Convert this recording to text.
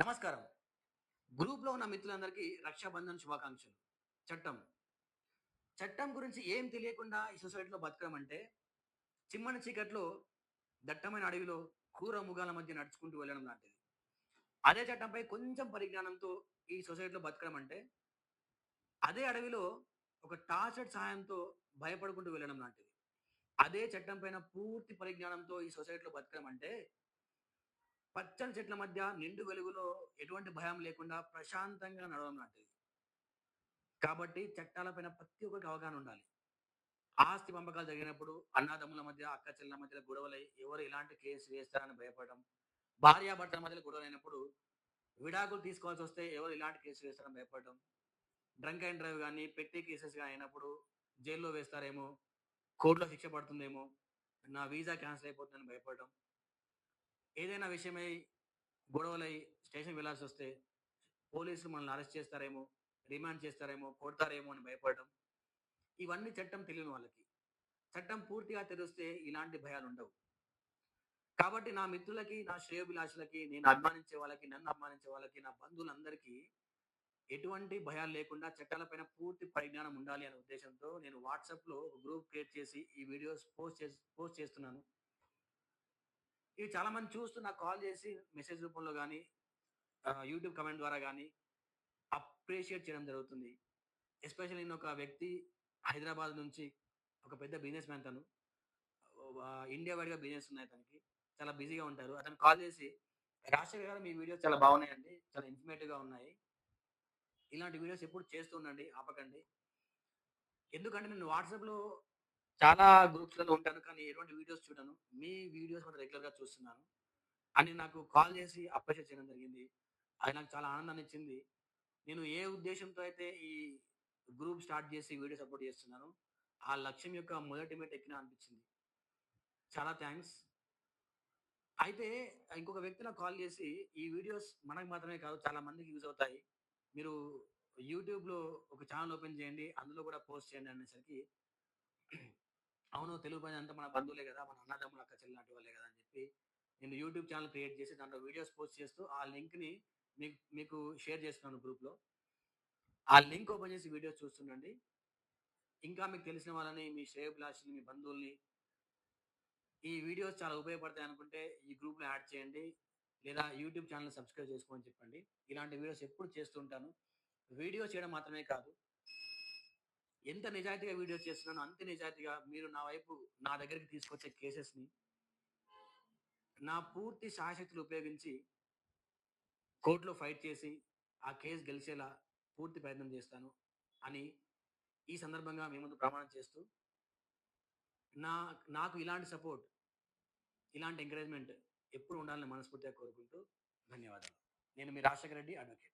నమస్కారం. గ్రూప్లో ఉన్న మిత్రులందరికీ రక్షాబంధన్ శుభాకాంక్షలు. చట్టం. చట్టం గురించి ఏం తెలియకుండా ఈ సొసైటీలో బతకడం అంటే చిమ్మని చీకట్లో దట్టమైన అడవిలో క్రూర ముగాల మధ్య నడుచుకుంటూ వెళ్ళడం లాంటిది. అదే చట్టంపై కొంచెం పరిజ్ఞానంతో ఈ సొసైటీలో బతకడం అంటే అదే అడవిలో ఒక టార్చర్ సహాయంతో భయపడుకుంటూ వెళ్ళడం లాంటిది. అదే చట్టం పైన పూర్తి పరిజ్ఞానంతో ఈ సొసైటీలో బతకడం అంటే పచ్చని చెట్ల మధ్య నిండు వెలుగులో ఎటువంటి భయం లేకుండా ప్రశాంతంగా నడవడం లాంటిది. కాబట్టి చట్టాలపైన ప్రతి ఒక్కరికి అవగాహన ఉండాలి. ఆస్తి పంపకాలు జరిగినప్పుడు అన్నదమ్ముల మధ్య అక్క చెల్లెల మధ్య గొడవలై ఎవరు ఎలాంటి కేసు వేస్తారని భయపడడం భార్యాభర్తల మధ్యలో గొడవలైనప్పుడు విడాకులు తీసుకోవాల్సి వస్తే ఎవరు ఇలాంటి కేసు వేస్తారని భయపడడం డ్రంక్ అండ్ డ్రైవ్ కానీ పెట్టి కేసెస్ కానీ అయినప్పుడు జైల్లో వేస్తారేమో కోర్టులో శిక్ష పడుతుందేమో నా వీసా క్యాన్సిల్ అయిపోతుందని భయపడడం ఏదైనా విషయమై గొడవలై స్టేషన్ వెళ్ళాల్సి వస్తే పోలీసులు మనల్ని అరెస్ట్ చేస్తారేమో రిమాండ్ చేస్తారేమో కొడతారేమో అని భయపడడం ఇవన్నీ చట్టం తెలియని వాళ్ళకి. చట్టం పూర్తిగా తెలిస్తే ఇలాంటి భయాలు ఉండవు కాబట్టి నా మిత్రులకి నా శ్రేయోభిలాషులకి నేను అభిమానించే వాళ్ళకి నన్ను అభిమానించే వాళ్ళకి నా బంధువులందరికీ ఎటువంటి భయాలు లేకుండా చట్టాలపైన పూర్తి పరిజ్ఞానం ఉండాలి అనే ఉద్దేశంతో నేను వాట్సాప్లో ఒక గ్రూప్ క్రియేట్ చేసి ఈ వీడియోస్ పోస్ట్ చేసి పోస్ట్ చేస్తున్నాను. ఇవి చాలా మంది చూస్తూ నాకు కాల్ చేసి మెసేజ్ రూపంలో కానీ యూట్యూబ్ కమెంట్ ద్వారా కానీ అప్రిషియేట్ చేయడం జరుగుతుంది. ఎస్పెషల్లీ నేను ఒక వ్యక్తి హైదరాబాద్ నుంచి ఒక పెద్ద బిజినెస్ మ్యాన్ తను. ఇండియా వైడ్గా బిజినెస్ ఉన్నాయి అతనికి చాలా బిజీగా ఉంటారు. అతను కాల్ చేసి రాజశేఖర్ గారు మీ వీడియోస్ చాలా బాగున్నాయండి. చాలా ఇన్ఫర్మేటివ్గా ఉన్నాయి. ఇలాంటి వీడియోస్ ఎప్పుడు చేస్తూ ఉండండి ఆపకండి. ఎందుకంటే నేను వాట్సాప్లో చాలా గ్రూప్స్లలో ఉంటాను. కానీ ఎటువంటి వీడియోస్ చూడను. మీ వీడియోస్ మాత్రం రెగ్యులర్గా చూస్తున్నాను. అని నాకు కాల్ చేసి అప్రిషియేట్ చేయడం జరిగింది. అది నాకు చాలా ఆనందాన్ని ఇచ్చింది. నేను ఏ ఉద్దేశంతో అయితే ఈ గ్రూప్ స్టార్ట్ చేసి వీడియో సపోర్ట్ చేస్తున్నాను ఆ లక్ష్యం యొక్క మొదటి మెట్ ఎక్కిన అనిపించింది. చాలా థ్యాంక్స్. అయితే ఇంకొక వ్యక్తి నాకు కాల్ చేసి ఈ వీడియోస్ మనకు మాత్రమే కాదు చాలా మందికి యూజ్ అవుతాయి. మీరు యూట్యూబ్లో ఒక ఛానల్ ఓపెన్ చేయండి. అందులో కూడా పోస్ట్ చేయండి అనేసరికి అవును తెలుగు ప్రజలు అంతా మన బంధువులే కదా మన అన్నదమ్ములు అక్క చెల్లి లాంటి వాళ్ళే కదా అని చెప్పి నేను యూట్యూబ్ ఛానల్ క్రియేట్ చేసి దాంట్లో వీడియోస్ పోస్ట్ చేస్తూ ఆ లింక్ని మీకు మీకు షేర్ చేస్తున్నాను గ్రూప్లో. ఆ లింక్ ఓపెన్ చేసి వీడియోస్ చూస్తుండండి. ఇంకా మీకు తెలిసిన వాళ్ళని మీ శ్రేయభిలాషుని మీ బంధువుల్ని ఈ వీడియోస్ చాలా ఉపయోగపడతాయి అనుకుంటే ఈ గ్రూప్లో యాడ్ చేయండి. లేదా యూట్యూబ్ ఛానల్ సబ్స్క్రైబ్ చేసుకోమని చెప్పండి. ఇలాంటి వీడియోస్ ఎప్పుడు చేస్తుంటాను వీడియో చేయడం మాత్రమే కాదు ఎంత నిజాయితీగా వీడియోస్ చేస్తున్నానో అంత నిజాయితీగా మీరు నా వైపు నా దగ్గరికి తీసుకొచ్చే కేసెస్ని నా పూర్తి శాశక్తులు ఉపయోగించి కోర్టులో ఫైట్ చేసి ఆ కేసు గెలిచేలా పూర్తి ప్రయత్నం చేస్తాను అని ఈ సందర్భంగా మీ ముందు ప్రమాణం చేస్తూ నా నాకు ఇలాంటి సపోర్ట్ ఇలాంటి ఎంకరేజ్మెంట్ ఎప్పుడు ఉండాలని మనస్ఫూర్తిగా కోరుకుంటూ ధన్యవాదాలు. నేను మీ రాజశేఖర రెడ్డి అడ్వకేట్